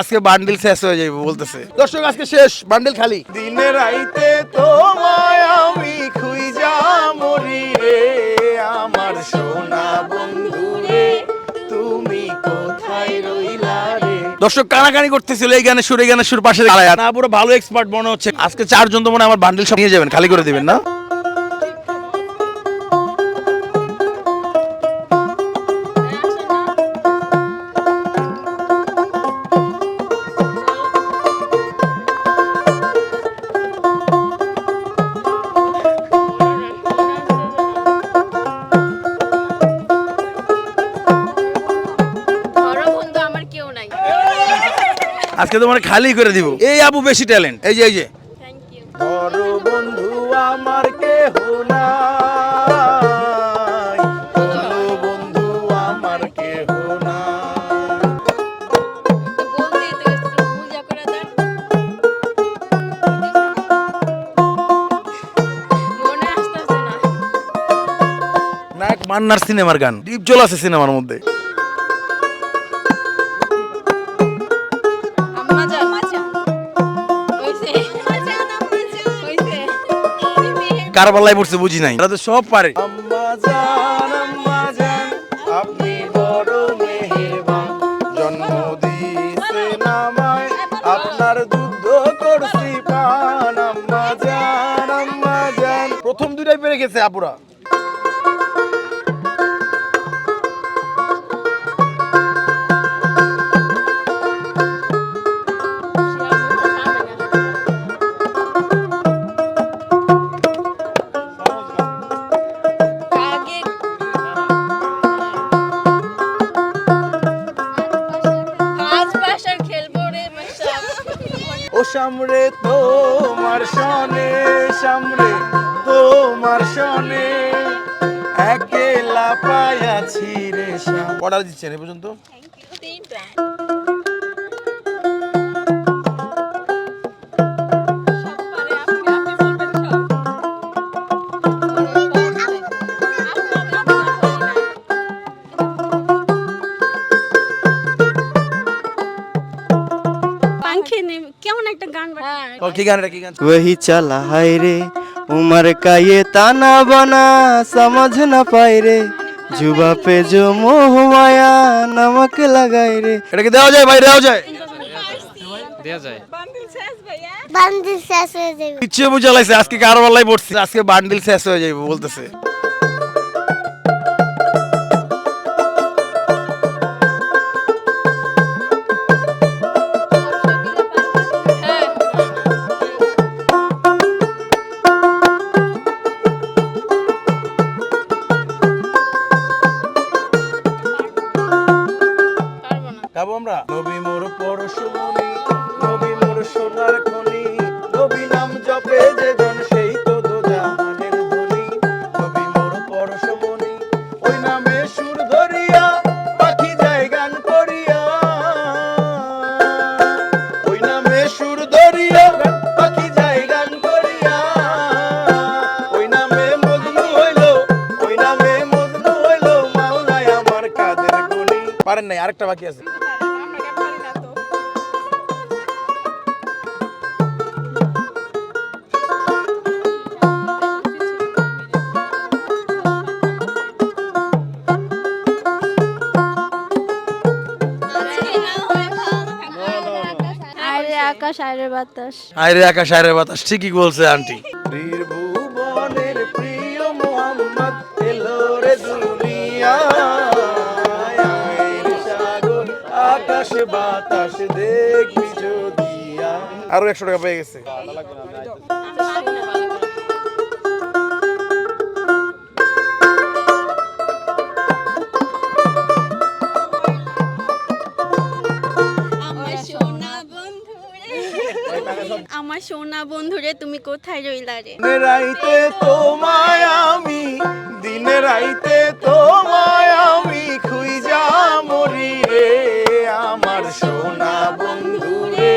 আজকে বান্ডিল শেষ হয়ে যাবে বলতেছে। দর্শক আজকে শেষ বান্ডিল খালি। দিনে রাইতে তোমায় আমি খুইজা মরি রে আমার সোনা বন্ধু রে তুমি কোথায় রইলা রে? দর্শক কানাকানি করতেছিল এই গানের সুর এই গানের সুর পাশে দাঁড়ায়। না পুরো ভালো এক্সপার্ট মনে হচ্ছে। আজকে চারজন তো মনে হয় আমার বান্ডিল সব নিয়ে যাবেন খালি করে দিবেন না? আজকে তো মানে খালি করে দিব। এই আবু বেশি ট্যালেন্ট এই যে এই যে। বড় বন্ধু আমার কেহ মনে না মান্নার সিনেমার গান। ডিপ জল আছে সিনেমার মধ্যে। কার পাল্লায় পড়ছে বুঝি নাই। তারা তো সব পারে। প্রথম দুটাই পেরে গেছে আপুরা। সামরে তোমার সনে সামরে তোমার সনে একেলা পায়াছি রে অর্ডার দিচ্ছেন এ পর্যন্ত? কি গানটা কি গান? ওহি চালা হায় রে। উমর কায়ে তানা বানা সমঝ না পাই রে। যুবা পে জো মোহ মায়া নমক दे রে। এটা কি দেওয়া যায় ভাই? দেওয়া যায়? দেওয়া যায়। বান্ডিল শেষ হ্যাঁ? হয়ে? যাবে। ইচ্ছে বুঝালাইছে আজকে কারবার লাই পড়ছে আজকে বান্ডিল শেষ হয়ে যাবে বলতেছে। গাবো আমরা? নবী মোর পরশুমণি নবী মোর সোনার খনি, নবী নাম জপে যে জন সেই তো ধনী নবী মোর ওই নামে সুর ধরিয়া, পাখি যায় গান করিয়া। ওই নামে সুর ধরিয়া, পাখি যায় গান করিয়া। ওই নামে হইল, ওই নামে মাওলায় আমার কাদের গুনি পারেন নাই, আরেকটা বাকি আছে। আরে আকাশ আরে বাতাস। আরে আকাশ আরে বাতাস ঠিকই বলছে আন্টি। বীর প্রিয় মোহাম্মদ এলো রে দুনিয়া। আকাশ বাতাস দেখবি যদিয়া আরও একশো টাকা পেয়ে গেছে। সোনা বন্ধুরে, তুমি কোথায় রইলা রে? রাইতে তোমায় আমি, দিনে রাইতে তোমায় আমি খুইজা মরি রে, আমার সোনা বন্ধুরে।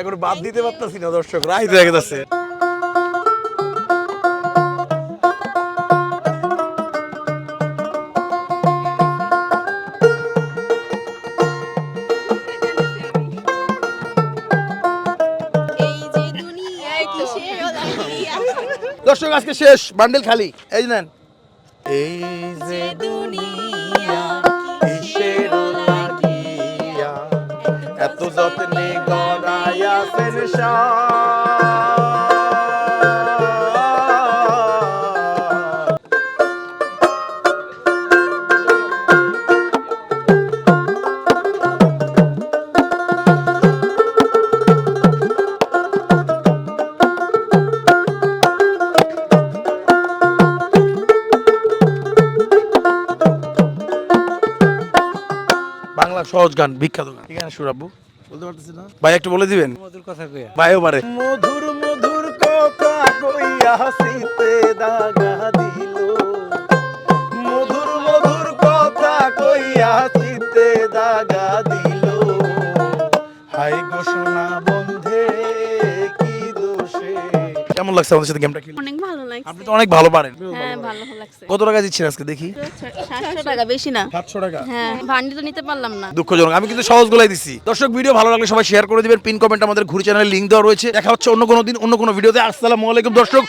এখন বাদ দিতে পারতাছি না দর্শক, রাইতে গেছে। দর্শক আজকে শেষ বান্ডেল খালি এই নেন এই যে দুনিয়া এত যত্নে গড়াইয়াছেন সার। সহজ গান বিখ্যাত গান। ঠিক আছে সুরাব্বু? বলতে পারতেছি না। ভাই একটু বলে দিবেন? মধুর কথা কইয়া। ভাইও পারে। মধুর মধুর কথা কইয়া হাসিতে দাগা দিল। মধুর মধুর কথা কইয়া হাসিতে দাগা দিল। হাই গো সোনা বন্ধে কি দোষে? কেমন লাগছে আমাদের সাথে গেমটা? খেলে অনেক লাগছে আপনি তো অনেক ভালো পারেন। হ্যাঁ ভালো লাগছে। কত টাকা দিচ্ছেন আজকে? দেখি। টাকা বেশি না। সাতশো টাকা। হ্যাঁ ভান্ডি তো নিতে পারলাম না। দুঃখজনক। আমি কিন্তু সহজ গুলাই দিচ্ছি দর্শক ভিডিও ভালো লাগলে সবাই শেয়ার করে দিবেন। পিন কমেন্ট আমাদের ঘুরি চ্যানেলের লিঙ্ক দেওয়া রয়েছে। দেখা হচ্ছে অন্য কোনো দিন অন্য কোনো ভিডিওতে আসসালামু আলাইকুম দর্শক।